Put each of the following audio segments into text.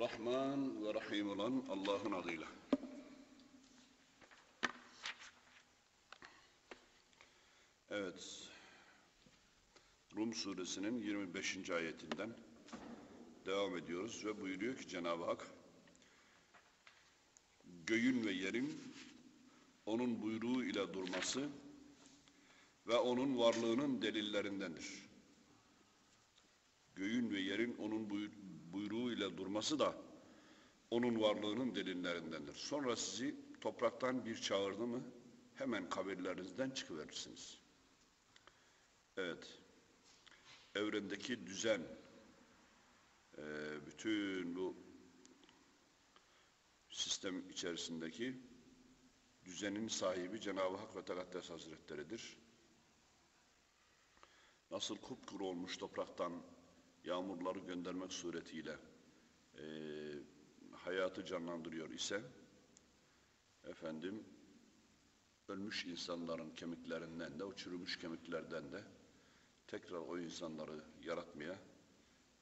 Rahman ve Rahim olan Allah'ın adıyla. Evet. Rum suresinin 25. ayetinden devam ediyoruz ve buyuruyor ki Cenab-ı Hak göğün ve yerin onun buyruğu ile durması ve onun varlığının delillerindendir. Göğün ve yerin onun buyruğu ile durması da onun varlığının delillerindendir. Sonra sizi topraktan bir çağırdı mı hemen kabirlerinizden çıkıverirsiniz. Evet, evrendeki düzen, e, bütün bu sistem içerisindeki düzenin sahibi Cenab-ı Hak ve Tekaddes Hazretleri'dir. Nasıl kupkuru olmuş topraktan yağmurları göndermek suretiyle e, hayatı canlandırıyor ise efendim ölmüş insanların kemiklerinden de o kemiklerden de tekrar o insanları yaratmaya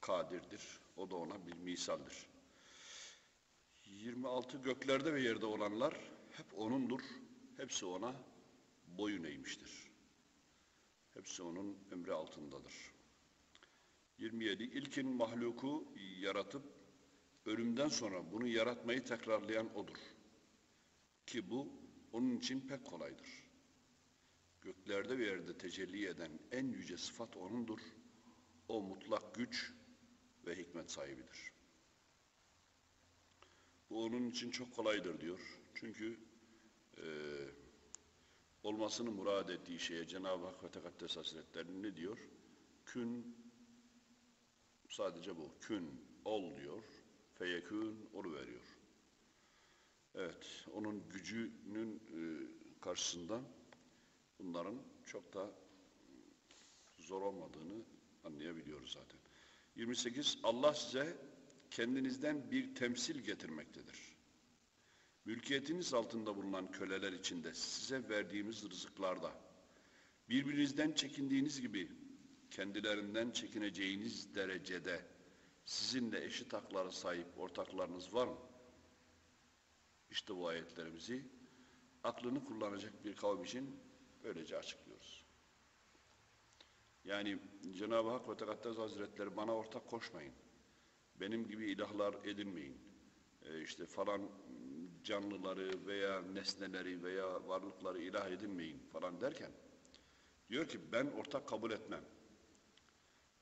kadirdir. O da ona bir misaldir. 26 göklerde ve yerde olanlar hep O'nundur. Hepsi O'na boyun eğmiştir. Hepsi O'nun emri altındadır. 27. İlkin mahluku yaratıp ölümden sonra bunu yaratmayı tekrarlayan O'dur. Ki bu onun için pek kolaydır. Göklerde ve yerde tecelli eden en yüce sıfat O'nundur. O mutlak güç ve hikmet sahibidir. Bu onun için çok kolaydır diyor. Çünkü e, olmasını murad ettiği şeye Cenab-ı Hak ve Tekaddes Hazretleri ne diyor? Kün sadece bu. Kün ol diyor. Feyekün olu veriyor. Evet, onun gücünün e, karşısında bunların çok da zor olmadığını anlayabiliyoruz zaten. 28. Allah size kendinizden bir temsil getirmektedir. Mülkiyetiniz altında bulunan köleler içinde size verdiğimiz rızıklarda birbirinizden çekindiğiniz gibi kendilerinden çekineceğiniz derecede sizinle eşit haklara sahip ortaklarınız var mı? İşte bu ayetlerimizi aklını kullanacak bir kavim için böylece açıklıyoruz. Yani Cenab-ı Hak ve Tekaddes Hazretleri bana ortak koşmayın. Benim gibi ilahlar edinmeyin. E işte falan canlıları veya nesneleri veya varlıkları ilah edinmeyin falan derken diyor ki ben ortak kabul etmem.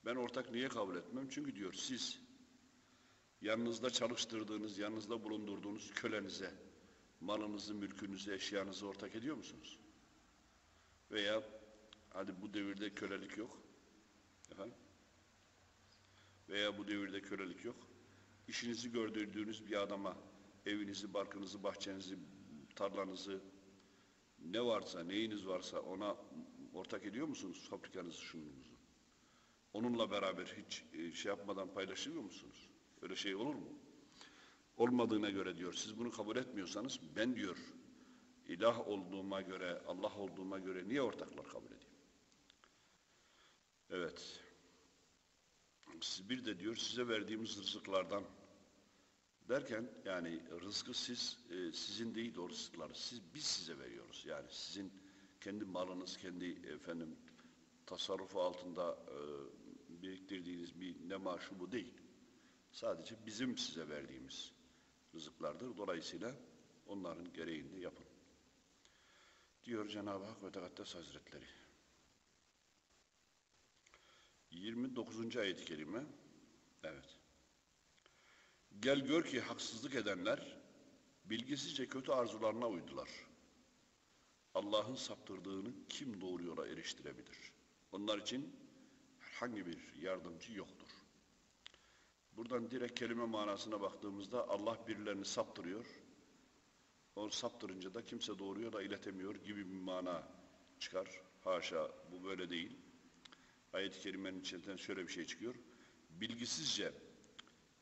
Ben ortak niye kabul etmem? Çünkü diyor siz yanınızda çalıştırdığınız, yanınızda bulundurduğunuz kölenize malınızı, mülkünüzü, eşyanızı ortak ediyor musunuz? Veya hadi bu devirde kölelik yok. Efendim? Veya bu devirde kölelik yok. İşinizi gördürdüğünüz bir adama evinizi, barkınızı, bahçenizi, tarlanızı ne varsa, neyiniz varsa ona ortak ediyor musunuz? Fabrikanızı, şununuzu. Onunla beraber hiç şey yapmadan paylaşıyor musunuz? Öyle şey olur mu? Olmadığına göre diyor, siz bunu kabul etmiyorsanız ben diyor, ilah olduğuma göre, Allah olduğuma göre niye ortaklar kabul edeyim? Evet. Siz bir de diyor, size verdiğimiz rızıklardan derken yani rızkı siz, e, sizin değil o rızıkları, siz, biz size veriyoruz. Yani sizin kendi malınız, kendi efendim tasarrufu altında e, biriktirdiğiniz bir ne maaşı bu değil. Sadece bizim size verdiğimiz rızıklardır. Dolayısıyla onların gereğini yapın. Diyor Cenab-ı Hak ve Tekaddes Hazretleri. 29. ayet-i kerime. Evet. Gel gör ki haksızlık edenler bilgisizce kötü arzularına uydular. Allah'ın saptırdığını kim doğru yola eriştirebilir? Onlar için herhangi bir yardımcı yoktur. Buradan direkt kelime manasına baktığımızda Allah birilerini saptırıyor. Onu saptırınca da kimse doğru yola iletemiyor gibi bir mana çıkar. Haşa bu böyle değil. Ayet-i kerimenin içinden şöyle bir şey çıkıyor. Bilgisizce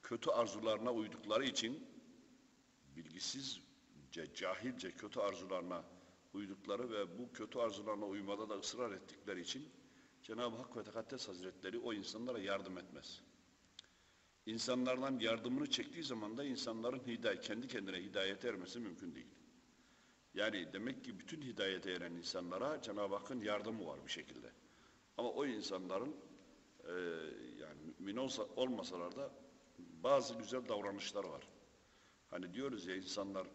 kötü arzularına uydukları için bilgisizce, cahilce kötü arzularına uydukları ve bu kötü arzularına uymada da ısrar ettikleri için Cenab-ı Hak ve Tekaddes Hazretleri o insanlara yardım etmez. insanlardan yardımını çektiği zaman da insanların hidayet, kendi kendine hidayete ermesi mümkün değil. Yani demek ki bütün hidayete eren insanlara Cenab-ı Hakk'ın yardımı var bir şekilde. Ama o insanların e, yani mümin olsa, olmasalar da bazı güzel davranışlar var. Hani diyoruz ya insanlar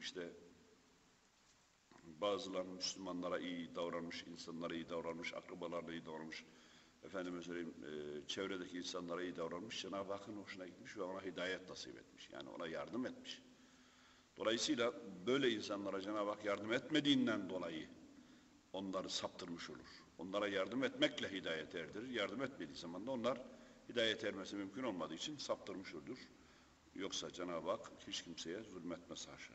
işte bazıları Müslümanlara iyi davranmış, insanlara iyi davranmış, akrabalarına iyi davranmış, efendime söyleyeyim e, çevredeki insanlara iyi davranmış. Cenab-ı Hakk'ın hoşuna gitmiş ve ona hidayet nasip etmiş. Yani ona yardım etmiş. Dolayısıyla böyle insanlara Cenab-ı Hak yardım etmediğinden dolayı onları saptırmış olur. Onlara yardım etmekle hidayet erdirir. Yardım etmediği zaman da onlar hidayet ermesi mümkün olmadığı için saptırmış olur. Yoksa Cenab-ı Hak hiç kimseye zulmetmez haşa.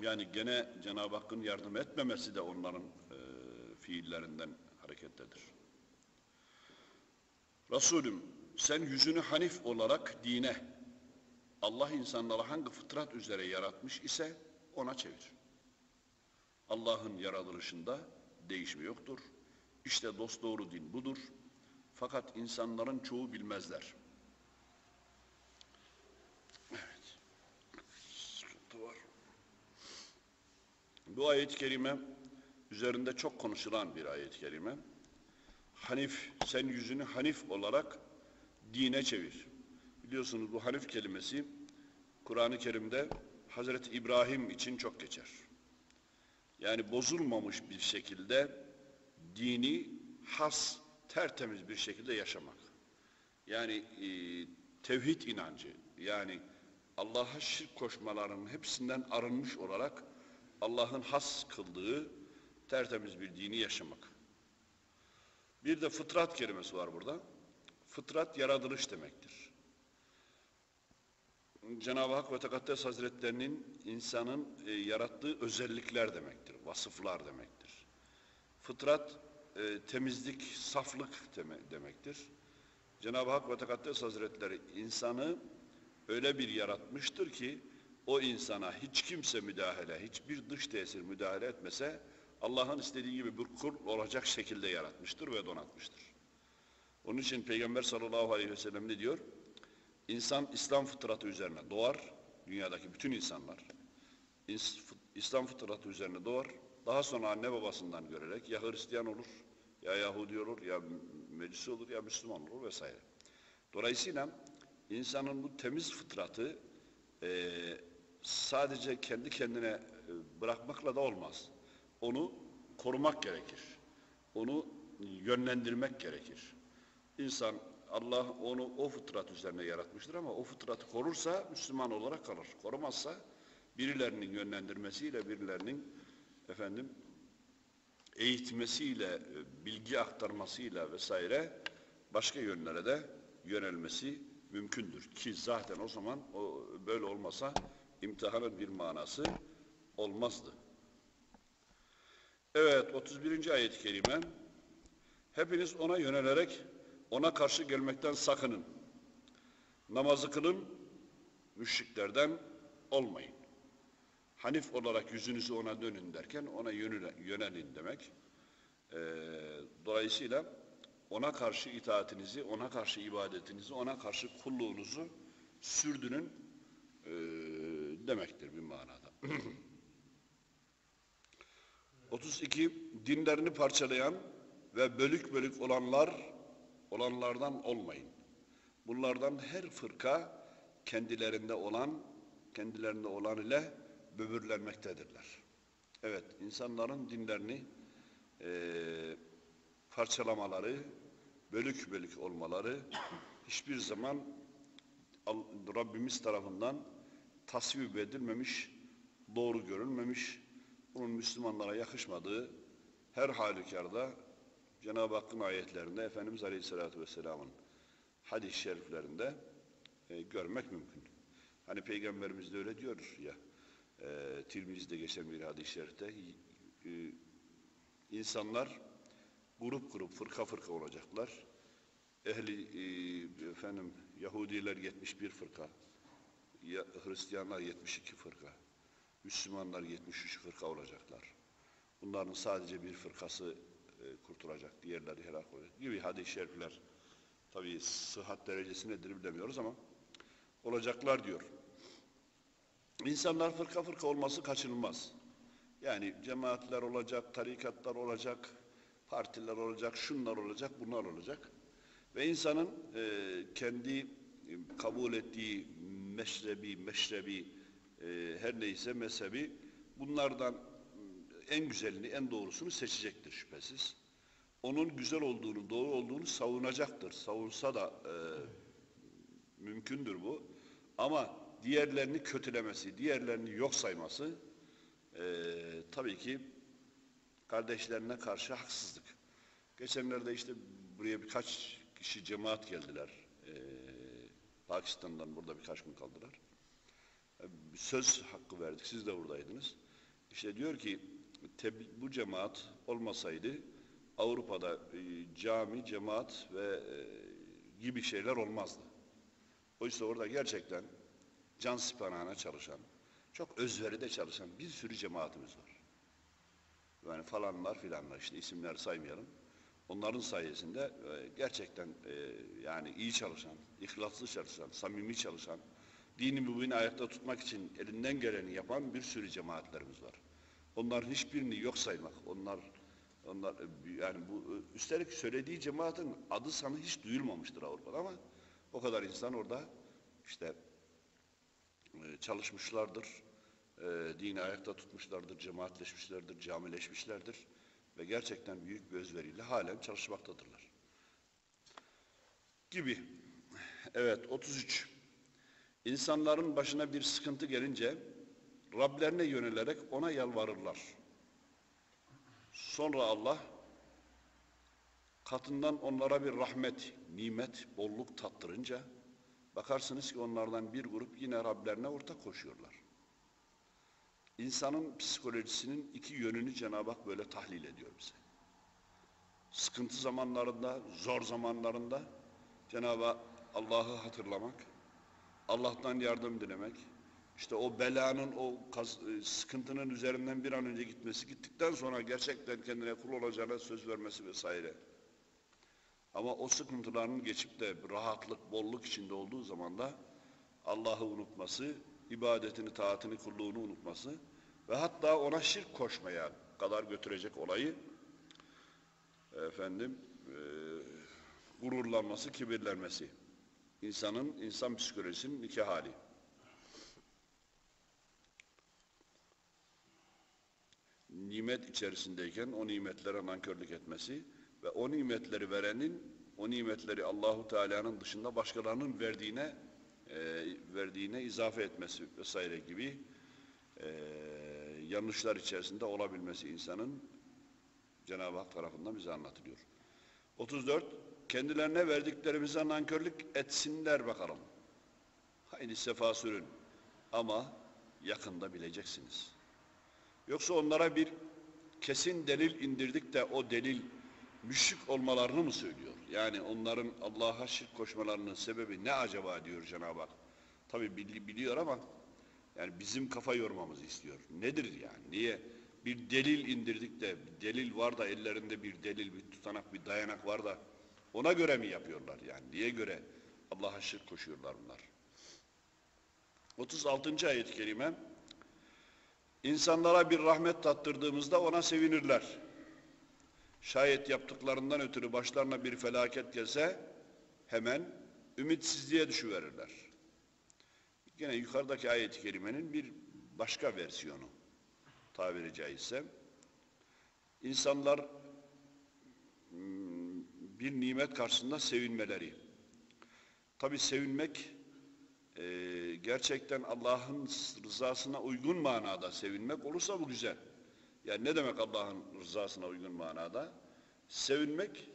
Yani gene Cenab-ı Hakk'ın yardım etmemesi de onların e, fiillerinden harekettedir. Resulüm sen yüzünü hanif olarak dine, Allah insanları hangi fıtrat üzere yaratmış ise ona çevir. Allah'ın yaratılışında değişme yoktur. İşte dosdoğru din budur. Fakat insanların çoğu bilmezler. Evet. Sıkıntı var. Bu ayet-i kerime üzerinde çok konuşulan bir ayet-i kerime. Hanif, sen yüzünü hanif olarak dine çevir. Biliyorsunuz bu hanif kelimesi Kur'an-ı Kerim'de Hazreti İbrahim için çok geçer. Yani bozulmamış bir şekilde dini has, tertemiz bir şekilde yaşamak. Yani e, tevhid inancı, yani Allah'a şirk koşmalarının hepsinden arınmış olarak Allah'ın has kıldığı tertemiz bir dini yaşamak. Bir de fıtrat kelimesi var burada. Fıtrat yaratılış demektir. Cenab-ı Hak ve Tekaddes Hazretlerinin insanın e, yarattığı özellikler demektir, vasıflar demektir. Fıtrat e, temizlik, saflık deme- demektir. Cenab-ı Hak ve Tekaddes Hazretleri insanı öyle bir yaratmıştır ki o insana hiç kimse müdahale, hiçbir dış tesir müdahale etmese Allah'ın istediği gibi bir kul olacak şekilde yaratmıştır ve donatmıştır. Onun için Peygamber sallallahu aleyhi ve sellem ne diyor? İnsan İslam fıtratı üzerine doğar, dünyadaki bütün insanlar İslam fıtratı üzerine doğar. Daha sonra anne babasından görerek ya Hristiyan olur, ya Yahudi olur, ya Mecusi olur, ya Müslüman olur vesaire. Dolayısıyla insanın bu temiz fıtratı eee, sadece kendi kendine e, bırakmakla da olmaz. Onu korumak gerekir. Onu yönlendirmek gerekir. İnsan Allah onu o fıtrat üzerine yaratmıştır ama o fıtratı korursa Müslüman olarak kalır. Korumazsa birilerinin yönlendirmesiyle, birilerinin efendim eğitmesiyle, e, bilgi aktarmasıyla vesaire başka yönlere de yönelmesi mümkündür. Ki zaten o zaman o böyle olmasa imtihanın bir manası olmazdı. Evet 31. ayet-i kerime Hepiniz ona yönelerek ona karşı gelmekten sakının. Namazı kılın, müşriklerden olmayın. Hanif olarak yüzünüzü ona dönün derken ona yönelin demek. Ee, dolayısıyla ona karşı itaatinizi, ona karşı ibadetinizi, ona karşı kulluğunuzu sürdürün ee, demektir bir manada. 32 dinlerini parçalayan ve bölük bölük olanlar olanlardan olmayın. Bunlardan her fırka kendilerinde olan kendilerinde olan ile böbürlenmektedirler. Evet, insanların dinlerini eee, parçalamaları, bölük bölük olmaları hiçbir zaman Rabbimiz tarafından tasvip edilmemiş, doğru görülmemiş, bunun Müslümanlara yakışmadığı her halükarda Cenab-ı Hakk'ın ayetlerinde, Efendimiz Aleyhisselatü Vesselam'ın hadis-i şeriflerinde e, görmek mümkün. Hani Peygamberimiz de öyle diyor ya, e, Tirmizi'de geçen bir hadis-i şerifte, e, insanlar grup grup, fırka fırka olacaklar. Ehli, e, efendim, Yahudiler 71 fırka, Hristiyanlar 72 fırka, Müslümanlar 73 fırka olacaklar. Bunların sadece bir fırkası e, kurtulacak, diğerleri helak olacak gibi hadis-i şerifler Tabii sıhhat derecesi nedir bilemiyoruz ama olacaklar diyor. İnsanlar fırka fırka olması kaçınılmaz. Yani cemaatler olacak, tarikatlar olacak, partiler olacak, şunlar olacak, bunlar olacak. Ve insanın e, kendi e, kabul ettiği meşrebi, meşrebi, e, her neyse mezhebi bunlardan en güzelini, en doğrusunu seçecektir şüphesiz. Onun güzel olduğunu, doğru olduğunu savunacaktır. Savunsa da e, mümkündür bu. Ama diğerlerini kötülemesi, diğerlerini yok sayması e, tabii ki kardeşlerine karşı haksızlık. Geçenlerde işte buraya birkaç kişi cemaat geldiler. Pakistan'dan burada birkaç gün kaldılar. E, söz hakkı verdik. Siz de buradaydınız. İşte diyor ki bu cemaat olmasaydı Avrupa'da e, cami, cemaat ve e, gibi şeyler olmazdı. Oysa orada gerçekten can siparihane çalışan, çok özveride çalışan bir sürü cemaatimiz var. Yani falanlar filanlar işte isimleri saymayalım. Onların sayesinde e, gerçekten e, yani iyi çalışan, ihlaslı çalışan, samimi çalışan, dini mübini ayakta tutmak için elinden geleni yapan bir sürü cemaatlerimiz var. Onların hiçbirini yok saymak, onlar onlar e, yani bu üstelik söylediği cemaatin adı sanı hiç duyulmamıştır Avrupa'da ama o kadar insan orada işte çalışmışlardır, dini ayakta tutmuşlardır, cemaatleşmişlerdir, camileşmişlerdir ve gerçekten büyük bir özveriyle halen çalışmaktadırlar. Gibi. Evet, 33. İnsanların başına bir sıkıntı gelince Rablerine yönelerek ona yalvarırlar. Sonra Allah katından onlara bir rahmet, nimet, bolluk tattırınca bakarsınız ki onlardan bir grup yine Rablerine ortak koşuyorlar. İnsanın psikolojisinin iki yönünü Cenab-ı Hak böyle tahlil ediyor bize. Sıkıntı zamanlarında, zor zamanlarında Cenab-ı Allah'ı hatırlamak, Allah'tan yardım dilemek, işte o belanın, o e, sıkıntının üzerinden bir an önce gitmesi, gittikten sonra gerçekten kendine kul olacağına söz vermesi vesaire. Ama o sıkıntıların geçip de rahatlık, bolluk içinde olduğu zaman da Allah'ı unutması, ibadetini, taatini, kulluğunu unutması ve hatta ona şirk koşmaya kadar götürecek olayı efendim e, gururlanması, kibirlenmesi. İnsanın, insan psikolojisinin iki hali. Nimet içerisindeyken o nimetlere nankörlük etmesi ve o nimetleri verenin o nimetleri Allahu Teala'nın dışında başkalarının verdiğine e, verdiğine izafe etmesi vesaire gibi e, yanlışlar içerisinde olabilmesi insanın Cenab-ı Hak tarafından bize anlatılıyor. 34. Kendilerine verdiklerimize nankörlük etsinler bakalım. Haydi sefa sürün. Ama yakında bileceksiniz. Yoksa onlara bir kesin delil indirdik de o delil müşrik olmalarını mı söylüyor? Yani onların Allah'a şirk koşmalarının sebebi ne acaba diyor Cenab-ı Hak. Tabi biliyor ama yani bizim kafa yormamızı istiyor. Nedir yani? Niye? Bir delil indirdik de delil var da ellerinde bir delil, bir tutanak, bir dayanak var da ona göre mi yapıyorlar yani? Niye göre Allah'a şirk koşuyorlar bunlar? 36. ayet-i kerime İnsanlara bir rahmet tattırdığımızda ona sevinirler. Şayet yaptıklarından ötürü başlarına bir felaket gelse hemen ümitsizliğe düşüverirler. Yine yukarıdaki ayet-i kerimenin bir başka versiyonu tabiri caizse. İnsanlar hmm, bir nimet karşısında sevinmeleri. Tabi sevinmek e, gerçekten Allah'ın rızasına uygun manada sevinmek olursa bu güzel. Yani ne demek Allah'ın rızasına uygun manada? Sevinmek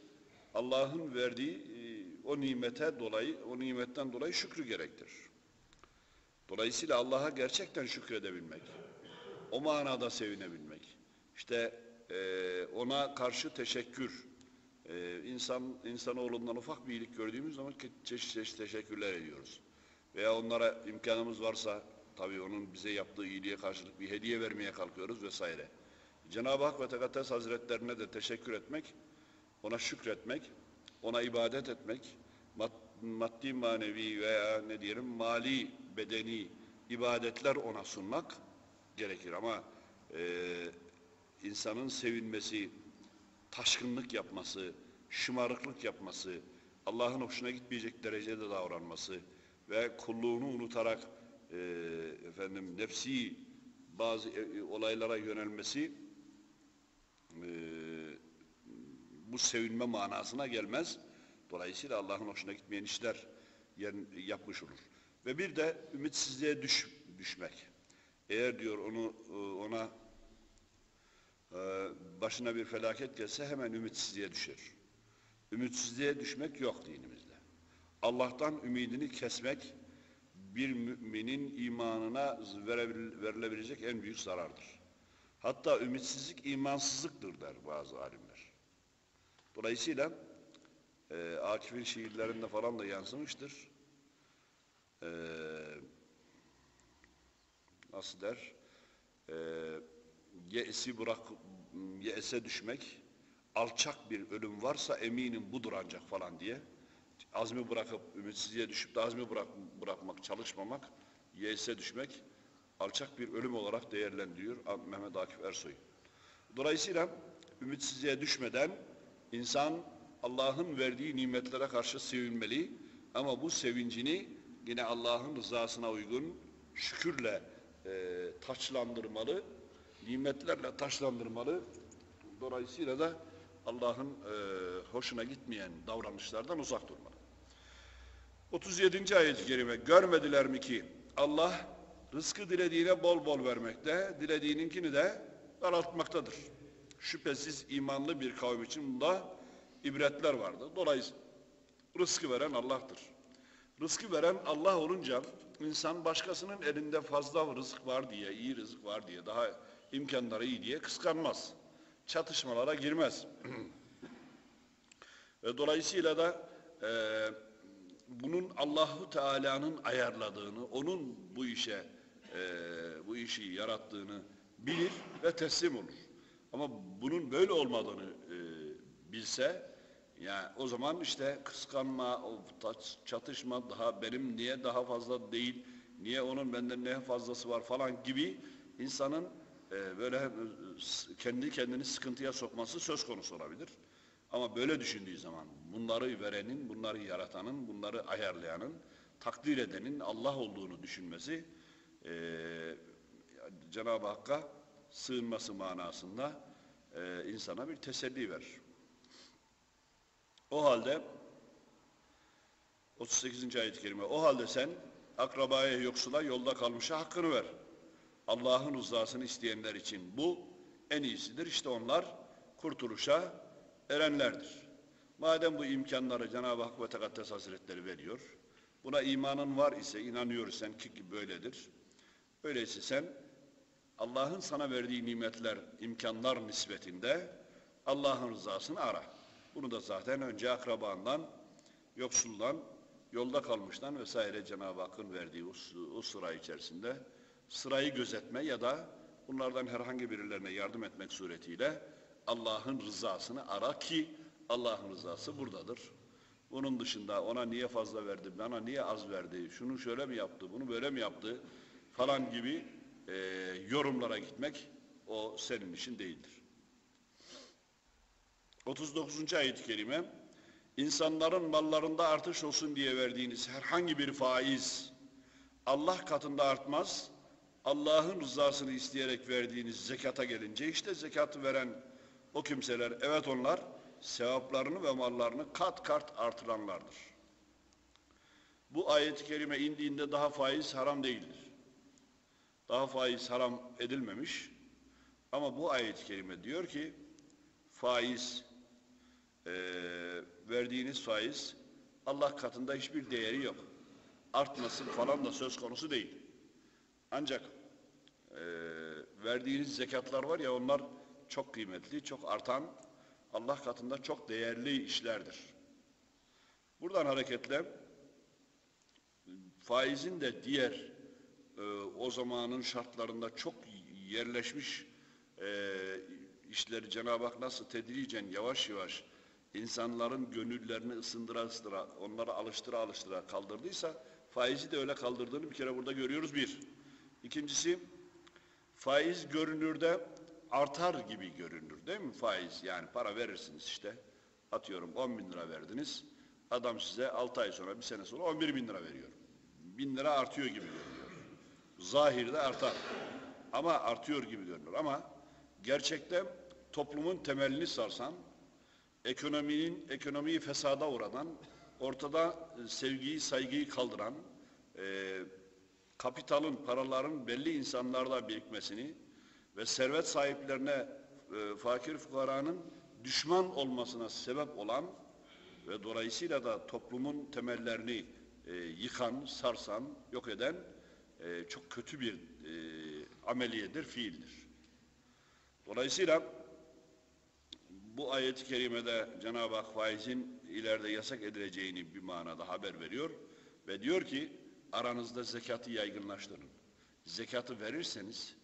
Allah'ın verdiği e, o nimete dolayı, o nimetten dolayı şükrü gerektirir. Dolayısıyla Allah'a gerçekten şükredebilmek, o manada sevinebilmek, işte e, ona karşı teşekkür, e, insan insanoğlundan ufak bir iyilik gördüğümüz zaman çeşit çeşit teşekkürler ediyoruz. Veya onlara imkanımız varsa tabii onun bize yaptığı iyiliğe karşılık bir hediye vermeye kalkıyoruz vesaire. Cenab-ı Hak ve Tekaddes Hazretlerine de teşekkür etmek, ona şükretmek, ona ibadet etmek, maddi manevi veya ne diyelim mali bedeni ibadetler ona sunmak gerekir. Ama e, insanın sevinmesi, taşkınlık yapması, şımarıklık yapması, Allah'ın hoşuna gitmeyecek derecede davranması ve kulluğunu unutarak e, efendim nefsi bazı e, olaylara yönelmesi e, bu sevinme manasına gelmez. Dolayısıyla Allah'ın hoşuna gitmeyen işler yer, yapmış olur. Ve bir de ümitsizliğe düş, düşmek. Eğer diyor onu e, ona e, başına bir felaket gelse hemen ümitsizliğe düşer. Ümitsizliğe düşmek yok dinimizde. Allah'tan ümidini kesmek bir müminin imanına verilebilecek en büyük zarardır. Hatta ümitsizlik imansızlıktır der bazı alimler. Dolayısıyla e, Akif'in şiirlerinde falan da yansımıştır. E, nasıl der? E, ye'si bırak, ye'se düşmek, alçak bir ölüm varsa eminim budur ancak falan diye azmi bırakıp ümitsizliğe düşüp de azmi bırak, bırakmak, çalışmamak, ye'se düşmek alçak bir ölüm olarak değerlendiriyor Mehmet Akif Ersoy. Dolayısıyla ümitsizliğe düşmeden insan Allah'ın verdiği nimetlere karşı sevinmeli ama bu sevincini yine Allah'ın rızasına uygun şükürle e, taçlandırmalı, nimetlerle taçlandırmalı. Dolayısıyla da Allah'ın e, hoşuna gitmeyen davranışlardan uzak durmalı. 37. ayet-i kerime görmediler mi ki Allah rızkı dilediğine bol bol vermekte, dilediğininkini de daraltmaktadır. Şüphesiz imanlı bir kavim için bunda ibretler vardı. Dolayısıyla rızkı veren Allah'tır. Rızkı veren Allah olunca insan başkasının elinde fazla rızık var diye, iyi rızık var diye, daha imkanları iyi diye kıskanmaz. Çatışmalara girmez. Ve dolayısıyla da e, bunun Allahu Teala'nın ayarladığını, onun bu işe e, bu işi yarattığını bilir ve teslim olur. Ama bunun böyle olmadığını e, bilse, yani o zaman işte kıskanma, çatışma, daha benim niye daha fazla değil, niye onun benden ne fazlası var falan gibi insanın e, böyle e, kendi kendini sıkıntıya sokması söz konusu olabilir. Ama böyle düşündüğü zaman bunları verenin, bunları yaratanın, bunları ayarlayanın, takdir edenin Allah olduğunu düşünmesi e, Cenab-ı Hakk'a sığınması manasında e, insana bir teselli verir. O halde 38. ayet-i kerime o halde sen akrabaya yoksula yolda kalmışa hakkını ver. Allah'ın rızasını isteyenler için bu en iyisidir. İşte onlar kurtuluşa erenlerdir. Madem bu imkanları Cenab-ı Hak ve Tekaddes Hazretleri veriyor, buna imanın var ise, inanıyorsan ki böyledir. Öyleyse sen Allah'ın sana verdiği nimetler, imkanlar nispetinde Allah'ın rızasını ara. Bunu da zaten önce akrabandan, yoksuldan, yolda kalmıştan vesaire Cenab-ı Hakk'ın verdiği o, o sıra içerisinde sırayı gözetme ya da bunlardan herhangi birilerine yardım etmek suretiyle Allah'ın rızasını ara ki Allah'ın rızası buradadır. Bunun dışında ona niye fazla verdi, bana niye az verdi, şunu şöyle mi yaptı, bunu böyle mi yaptı falan gibi e, yorumlara gitmek o senin işin değildir. 39. ayet-i kerime insanların mallarında artış olsun diye verdiğiniz herhangi bir faiz Allah katında artmaz. Allah'ın rızasını isteyerek verdiğiniz zekata gelince işte zekatı veren o kimseler evet onlar sevaplarını ve mallarını kat kat artıranlardır. Bu ayet-i kerime indiğinde daha faiz haram değildir. Daha faiz haram edilmemiş. Ama bu ayet-i kerime diyor ki faiz e, verdiğiniz faiz Allah katında hiçbir değeri yok. Artması falan da söz konusu değil. Ancak e, verdiğiniz zekatlar var ya onlar çok kıymetli, çok artan, Allah katında çok değerli işlerdir. Buradan hareketle faizin de diğer e, o zamanın şartlarında çok yerleşmiş e, işleri Cenab-ı Hak nasıl tedricen yavaş yavaş insanların gönüllerini ısındıra ısındıra, onları alıştıra alıştıra kaldırdıysa faizi de öyle kaldırdığını bir kere burada görüyoruz bir. İkincisi faiz görünürde artar gibi görünür değil mi faiz? Yani para verirsiniz işte atıyorum 10 bin lira verdiniz. Adam size 6 ay sonra bir sene sonra 11 bin lira veriyor. Bin lira artıyor gibi görünüyor. Zahirde artar. Ama artıyor gibi görünür. Ama gerçekte toplumun temelini sarsan, ekonominin ekonomiyi fesada uğradan, ortada e, sevgiyi, saygıyı kaldıran, e, kapitalın, paraların belli insanlarda birikmesini ve servet sahiplerine e, fakir fukaranın düşman olmasına sebep olan ve dolayısıyla da toplumun temellerini e, yıkan, sarsan, yok eden e, çok kötü bir e, ameliyedir, fiildir. Dolayısıyla bu ayet-i kerimede Cenab-ı Hak faizin ileride yasak edileceğini bir manada haber veriyor ve diyor ki aranızda zekatı yaygınlaştırın. Zekatı verirseniz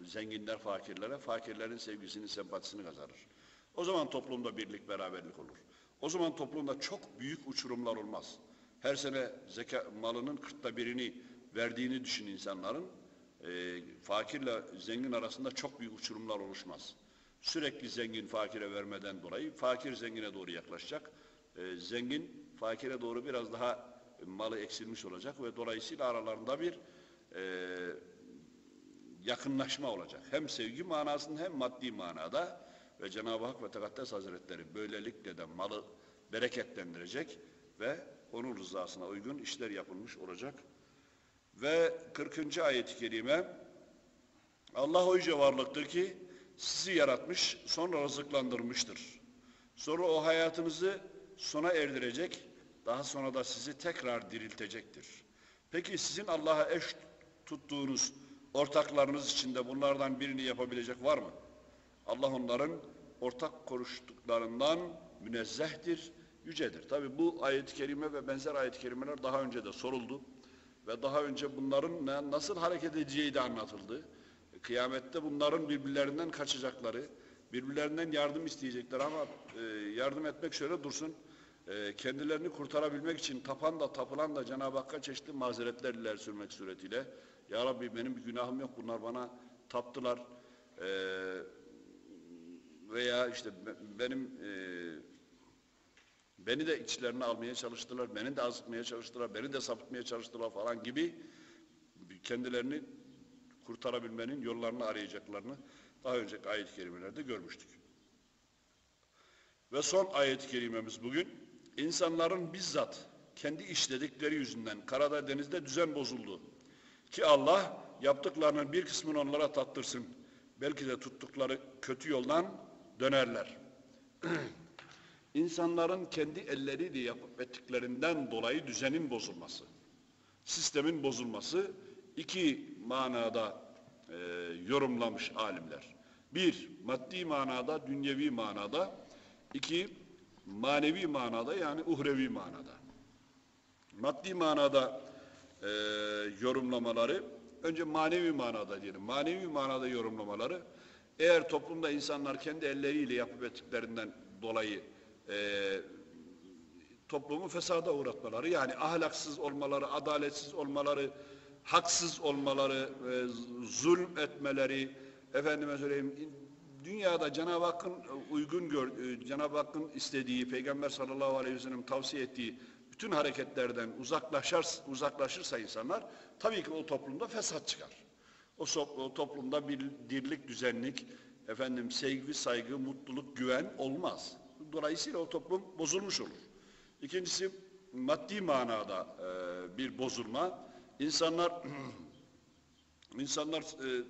zenginler fakirlere, fakirlerin sevgisini, sempatisini kazanır. O zaman toplumda birlik, beraberlik olur. O zaman toplumda çok büyük uçurumlar olmaz. Her sene zeka, malının kırkta birini verdiğini düşün insanların. E, fakirle zengin arasında çok büyük uçurumlar oluşmaz. Sürekli zengin fakire vermeden dolayı fakir zengine doğru yaklaşacak. E, zengin fakire doğru biraz daha malı eksilmiş olacak ve dolayısıyla aralarında bir e, yakınlaşma olacak. Hem sevgi manasında hem maddi manada ve Cenab-ı Hak ve Tekaddes Hazretleri böylelikle de malı bereketlendirecek ve onun rızasına uygun işler yapılmış olacak. Ve 40. ayet-i kerime Allah o yüce varlıktır ki sizi yaratmış sonra rızıklandırmıştır. Sonra o hayatınızı sona erdirecek daha sonra da sizi tekrar diriltecektir. Peki sizin Allah'a eş tuttuğunuz ortaklarınız içinde bunlardan birini yapabilecek var mı? Allah onların ortak konuştuklarından münezzehtir, yücedir. Tabi bu ayet-i kerime ve benzer ayet-i kerimeler daha önce de soruldu. Ve daha önce bunların nasıl hareket edeceği de anlatıldı. Kıyamette bunların birbirlerinden kaçacakları, birbirlerinden yardım isteyecekler ama e, yardım etmek şöyle dursun. E, kendilerini kurtarabilmek için tapan da tapılan da Cenab-ı Hakk'a çeşitli mazeretler ileri sürmek suretiyle Ya Rabbi benim bir günahım yok bunlar bana taptılar. E, veya işte benim e, beni de içlerine almaya çalıştılar, beni de azıtmaya çalıştılar, beni de sapıtmaya çalıştılar falan gibi kendilerini kurtarabilmenin yollarını arayacaklarını daha önceki ayet-i kerimelerde görmüştük. Ve son ayet-i kerimemiz bugün insanların bizzat kendi işledikleri yüzünden karada denizde düzen bozuldu. Ki Allah yaptıklarının bir kısmını onlara tattırsın. Belki de tuttukları kötü yoldan dönerler. İnsanların kendi elleriyle yapıp ettiklerinden dolayı düzenin bozulması, sistemin bozulması iki manada e, yorumlamış alimler. Bir, maddi manada, dünyevi manada. iki manevi manada yani uhrevi manada. Maddi manada e, yorumlamaları, önce manevi manada diyelim. Manevi manada yorumlamaları, eğer toplumda insanlar kendi elleriyle yapıp ettiklerinden dolayı e, toplumu fesada uğratmaları, yani ahlaksız olmaları, adaletsiz olmaları, haksız olmaları, e, zulm etmeleri, efendime söyleyeyim, dünyada Cenab-ı Hakk'ın uygun gör, e, Cenab-ı Hakk'ın istediği, Peygamber sallallahu aleyhi ve sellem tavsiye ettiği bütün hareketlerden uzaklaşır, uzaklaşırsa insanlar, tabii ki o toplumda fesat çıkar. O, o toplumda bir dirlik, düzenlik, efendim sevgi, saygı, mutluluk, güven olmaz. Dolayısıyla o toplum bozulmuş olur. İkincisi maddi manada e, bir bozulma. İnsanlar insanlar e,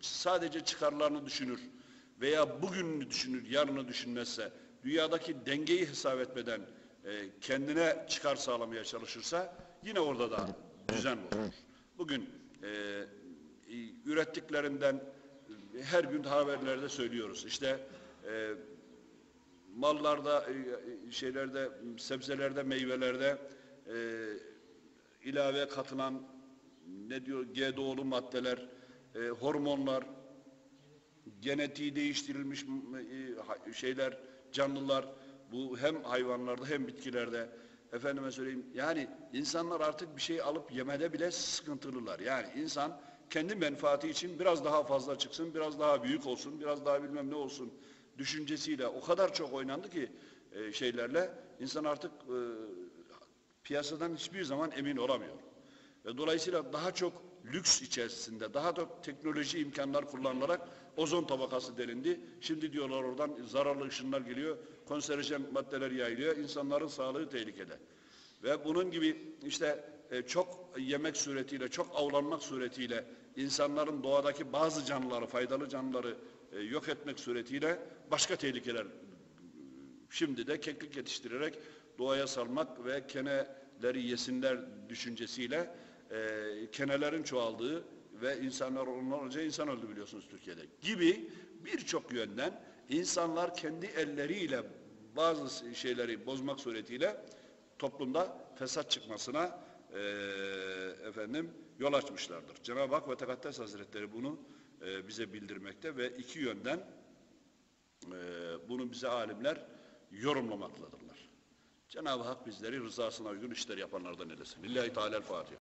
sadece çıkarlarını düşünür veya bugününü düşünür, yarını düşünmezse, dünyadaki dengeyi hesap etmeden e, kendine çıkar sağlamaya çalışırsa yine orada da düzen olur. Bugün e, ürettiklerinden her gün haberlerde söylüyoruz. İşte e, mallarda, e, şeylerde, sebzelerde, meyvelerde e, ilave katılan ne diyor GDO'lu maddeler, e, hormonlar, genetiği değiştirilmiş e, şeyler, canlılar bu hem hayvanlarda hem bitkilerde efendime söyleyeyim yani insanlar artık bir şey alıp yemede bile sıkıntılılar. Yani insan kendi menfaati için biraz daha fazla çıksın, biraz daha büyük olsun, biraz daha bilmem ne olsun düşüncesiyle o kadar çok oynandı ki e, şeylerle insan artık e, piyasadan hiçbir zaman emin olamıyor. Ve dolayısıyla daha çok lüks içerisinde, daha da teknoloji imkanlar kullanılarak ozon tabakası delindi. Şimdi diyorlar oradan zararlı ışınlar geliyor, konserjen maddeler yayılıyor, insanların sağlığı tehlikede. Ve bunun gibi işte e, çok yemek suretiyle, çok avlanmak suretiyle insanların doğadaki bazı canlıları, faydalı canlıları e, yok etmek suretiyle başka tehlikeler Şimdi de keklik yetiştirerek doğaya salmak ve keneleri yesinler düşüncesiyle e, kenelerin çoğaldığı ve insanlar onlarca insan öldü biliyorsunuz Türkiye'de gibi birçok yönden insanlar kendi elleriyle bazı şeyleri bozmak suretiyle toplumda fesat çıkmasına e, efendim yol açmışlardır. Cenab-ı Hak ve Tekaddes Hazretleri bunu e, bize bildirmekte ve iki yönden ee, bunu bize alimler yorumlamaktadırlar. Cenab-ı Hak bizleri rızasına uygun işler yapanlardan eylesin. Lillahi Teala'l Fatiha.